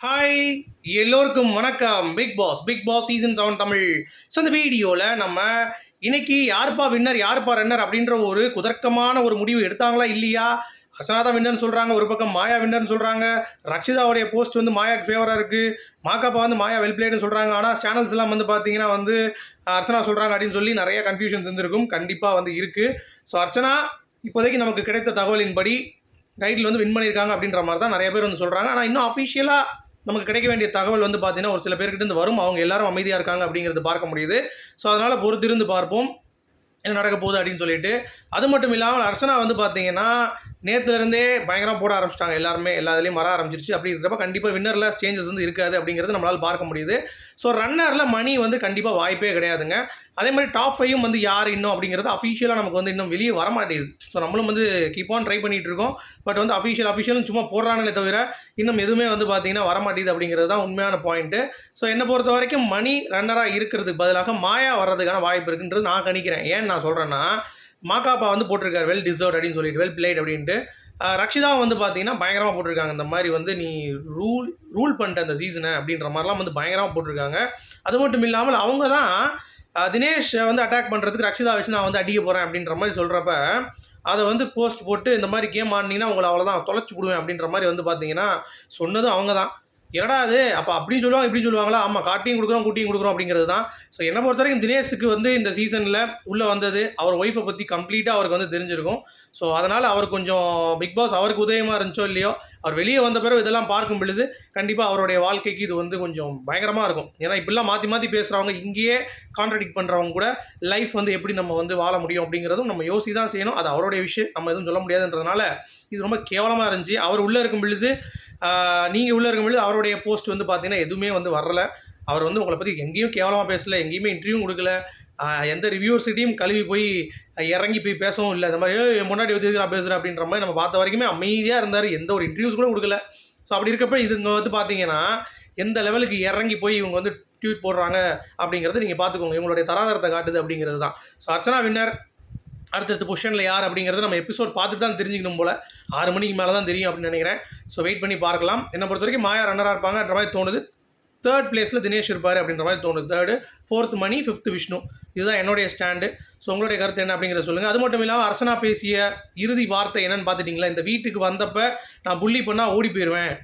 Hi எல்லோருக்கும் வணக்கம். Bigg Boss Bigg Boss season seven Tamil. So இந்த வீடியோவில் நம்ம இன்னைக்கு யாருப்பா வின்னர் யாருப்பா ரன்னர் அப்படின்ற ஒரு குதர்க்கமான ஒரு முடிவு எடுத்தாங்களா இல்லையா? அர்ச்சனா வின்னர்னு சொல்கிறாங்க ஒரு பக்கம் மாயா வின்னர்னு சொல்கிறாங்க ரக்ஷிதாவுடைய போஸ்ட் வந்து மாயாக்கு ஃபேவராக இருக்குது மாக்காப்பா வந்து மாயா வெல் பிளேட்னு சொல்கிறாங்க ஆனால் சேனல்ஸ் எல்லாம் வந்து பார்த்தீங்கன்னா வந்து அர்ச்சனா சொல்கிறாங்க அப்படின்னு சொல்லி நிறைய கன்ஃபியூஷன்ஸ் இருந்திருக்கும். கண்டிப்பாக வந்து இருக்குது ஸோ அர்ச்சனா இப்போதைக்கு நமக்கு கிடைத்த தகவலின்படி டைட்டில் வந்து வின் பண்ணியிருக்காங்க அப்படின்ற மாதிரி தான் நிறைய பேர் வந்து சொல்கிறாங்க ஆனால் இன்னும் அஃபிஷியலாக நமக்கு கிடைக்க வேண்டிய தகவல் வந்து பார்த்தீங்கன்னா ஒரு சில பேர்கிட்ட இருந்து வரும். அவங்க எல்லாரும் அமைதியாக இருக்காங்க அப்படிங்கிறது பார்க்க முடியுது. ஸோ அதனால் பொறுத்திருந்து பார்ப்போம். என்ன நடக்க போகுது அப்படின்னு சொல்லிட்டு. அது மட்டும் இல்லாமல் அர்ச்சனா வந்து பார்த்தீங்கன்னா நேற்றுலேருந்தே பயங்கரம் போட ஆரம்பிச்சிட்டாங்க. எல்லாருமே எல்லா இதுலேயும் வர ஆரம்பிச்சிருச்சு. அப்படி இருக்கிறப்ப கண்டிப்பாக வின்னரில் சேஞ்சஸ் வந்து இருக்காது அப்படிங்கிறது நம்மளால் பார்க்க முடியுது. ஸோ ரன்னரில் மணி வந்து கண்டிப்பாக வாய்ப்பே கிடையாதுங்க. அதே மாதிரி டாப் ஃபைவும் வந்து யார் இன்னும் அப்படிங்கிறது அஃபிஷியலாக நமக்கு வந்து இன்னும் வெளியே வர மாட்டேங்குது. ஸோ நம்மளும் வந்து கீப் ஆன் ட்ரை பண்ணிட்டு இருக்கோம். பட் வந்து அஃபிஷியல் அஃபிஷியலும் சும்மா போடுறாங்களே தவிர இன்னும் எதுவுமே வந்து பார்த்தீங்கன்னா வர மாட்டேங்குது அப்படிங்கிறது தான் உண்மையான பாயிண்ட்டு ஸோ என்னை பொறுத்த வரைக்கும் மணி ரன்னராக இருக்கிறதுக்கு பதிலாக மாயா வர்றதுக்கான வாய்ப்பு இருக்குன்றது நான் கணிக்கிறேன். ஏன் நான் சொல்கிறேன்னா மாக்காப்பா வந்து போட்டிருக்காரு. வெல் டிசர்வ் அப்படின்னு சொல்லிட்டு வெல் பிளேட் அப்படின்ட்டு. ரக்ஷிதா வந்து பார்த்தீங்கன்னா பயங்கரமாக போட்டிருக்காங்க. இந்த மாதிரி வந்து நீ ரூல் ரூல் பண்ணிட்ட அந்த சீசனை அப்படின்ற மாதிரிலாம் வந்து பயங்கரமாக போட்டிருக்காங்க. அது மட்டும் இல்லாமல் அவங்க தான் தினேஷ் வந்து அட்டாக் பண்ணுறதுக்கு ரக்ஷிதா வச்சு நான் வந்து அடிக்க போகிறேன் அப்படின்ற மாதிரி சொல்கிறப்ப அதை வந்து போஸ்ட் போட்டு இந்த மாதிரி கேம் ஆடினீங்கன்னா உங்களை அவ்வளோதான் தொலைச்சி விடுவேன் அப்படின்ற மாதிரி வந்து பார்த்தீங்கன்னா சொன்னதும் அவங்க தான். என்னடா அது அப்போ அப்படின்னு சொல்லுவாங்க இப்படி சொல்லுவாங்களா? ஆமாம் காட்டியும் கொடுக்குறோம் கூட்டியும் கொடுக்குறோம் அப்படிங்கிறது தான். ஸோ என்னை பொறுத்த வரைக்கும் தினேஷுக்கு வந்து இந்த சீசனில் உள்ளே வந்தது அவர் ஒய்ஃபை பற்றி கம்ப்ளீட்டாக அவருக்கு வந்து தெரிஞ்சிருக்கும். ஸோ அதனால் அவர் கொஞ்சம் பிக் பாஸ் அவருக்கு உதயமாக இருந்துச்சோ இல்லையோ அவர் வெளியே வந்த பிறகு இதெல்லாம் பார்க்கும் பொழுது கண்டிப்பாக அவருடைய வாழ்க்கைக்கு இது வந்து கொஞ்சம் பயங்கரமாக இருக்கும். ஏன்னா இப்படிலாம் மாற்றி மாற்றி பேசுகிறவங்க இங்கேயே கான்ட்ரடிக்ட் பண்ணுறவங்க கூட லைஃப் வந்து எப்படி நம்ம வந்து வாழ முடியும் அப்படிங்கிறதும் நம்ம யோசி தான் செய்யணும். அது அவருடைய விஷயம் நம்ம எதுவும் சொல்ல முடியாதுன்றதுனால இது ரொம்ப கேவலமாக இருந்துச்சு. அவர் உள்ளே இருக்கும் பொழுது நீங்கள் உள்ளே இருக்கும்பொழுது அவருடைய போஸ்ட் வந்து பார்த்தீங்கன்னா எதுவுமே வந்து வரல. அவர் வந்து உங்களை பற்றி எங்கேயும் கேவலமாக பேசலை எங்கேயுமே இன்டர்வியூ கொடுக்கல. எந்த ரிவ்யூவர்ஸ்கிட்டையும் கழுவி போய் இறங்கி போய் பேசவும் இல்லை. அந்த மாதிரி முன்னாடி வந்து நான் பேசுகிறேன் அப்படின்ற மாதிரி நம்ம பார்த்த வரைக்குமே அமைதியாக இருந்தார். எந்த ஒரு இன்டர்வியூஸ் கூட கொடுக்கல. ஸோ அப்படி இருக்கப்ப இதுங்க வந்து பார்த்தீங்கன்னா எந்த லெவலுக்கு இறங்கி போய் இவங்க வந்து ட்வீட் போடுறாங்க அப்படிங்கிறத நீங்கள் பார்த்துக்கோங்க. இவங்களுடைய தராதரத்தை காட்டுது அப்படிங்கிறது தான் ஸோ அர்ச்சனா வின்னர் அடுத்தடுத்த பொசிஷனில் யார் அப்படிங்கிறத நம்ம எபிசோட் பார்த்துட்டு தான் தெரிஞ்சுக்கணும் போல். ஆறு மணிக்கு மேலே தான் தெரியும் அப்படின்னு நினைக்கிறேன். ஸோ வெயிட் பண்ணி பார்க்கலாம். என்னை பொறுத்த வரைக்கும் மாயா ரன்னராக இருப்பாங்கன்ற மாதிரி தோணுது. தேர்ட் பிளேஸில் தினேஷ் இருப்பார் அப்படின்ற மாதிரி தோணுது. Third fourth Mani fifth Vishnu. இதுதான் என்னுடைய ஸ்டாண்டு ஸோ உங்களுடைய கருத்து என்ன அப்படிங்கிறத சொல்லுங்கள் அது மட்டும் இல்லாமல் அரசனா பேசிய இறுதி வார்த்தை என்னன்னு பார்த்துட்டிங்களா? இந்த வீட்டுக்கு வந்தப்போ நான் புள்ளி பண்ணால் ஓடி போயிடுவேன்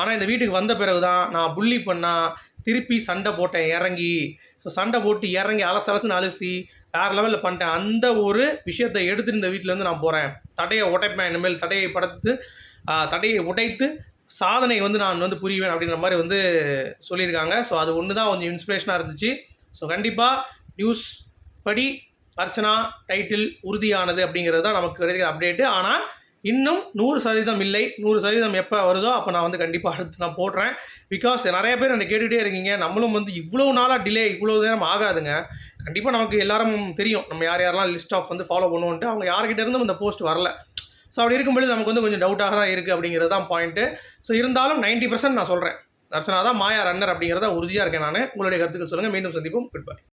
ஆனால் இந்த வீட்டுக்கு வந்த பிறகு தான் நான் புள்ளி பண்ணால் திருப்பி சண்டை போட்டேன் இறங்கி. ஸோ சண்டை போட்டு இறங்கி அலசு அலசுன்னு அலசி வேறு லெவலில் பண்ணிட்டேன். அந்த ஒரு விஷயத்தை எடுத்துட்டு இந்த வீட்டிலேருந்து நான் போகிறேன் தடையை உடைப்பேன் இனிமேல் தடையை படுத்து தடையை உடைத்து சாதனை வந்து நான் வந்து புரிவேன் அப்படின்ற மாதிரி வந்து சொல்லியிருக்காங்க. ஸோ அது ஒன்று தான் கொஞ்சம் இன்ஸ்பிரேஷனாக இருந்துச்சு. ஸோ கண்டிப்பாக நியூஸ் படி அர்ச்சனா டைட்டில் உறுதியானது அப்படிங்கிறது தான் நமக்கு கிடைக்கிற அப்டேட்டு ஆனால் இன்னும் நூறு சதவீதம் இல்லை. நூறு சதவீதம் எப்போ வருதோ அப்போ நான் வந்து கண்டிப்பாக அடுத்து நான் போடுறேன். பிகாஸ் நிறைய பேர் என்னை கேட்டுகிட்டே இருக்கீங்க. நம்மளும் வந்து இவ்வளோ நாளாக டிலே இவ்வளோ நேரம் ஆகாதுங்க. கண்டிப்பாக நமக்கு எல்லாரும் தெரியும். நம்ம யார் யாரெல்லாம் லிஸ்ட் ஆஃப் வந்து ஃபாலோ பண்ணுவோன்ட்டு அவங்க யார்கிட்ட இருந்தும் இந்த போஸ்ட் வரல. ஸோ அப்படி இருக்கும்பொழுது நமக்கு வந்து கொஞ்சம் டவுட்டாக தான் இருக்குது அப்படிங்கிறது தான் பாயிண்ட்டு ஸோ இருந்தாலும் 90% நான் சொல்கிறேன் தர்சனா தான் மாயா ரன்னர் அப்படிங்கிறத உறுதியாக இருக்கேன் நான். உங்களுடைய கருத்துக்கள் சொல்லுங்கள் மீண்டும் சந்திப்போம். Good bye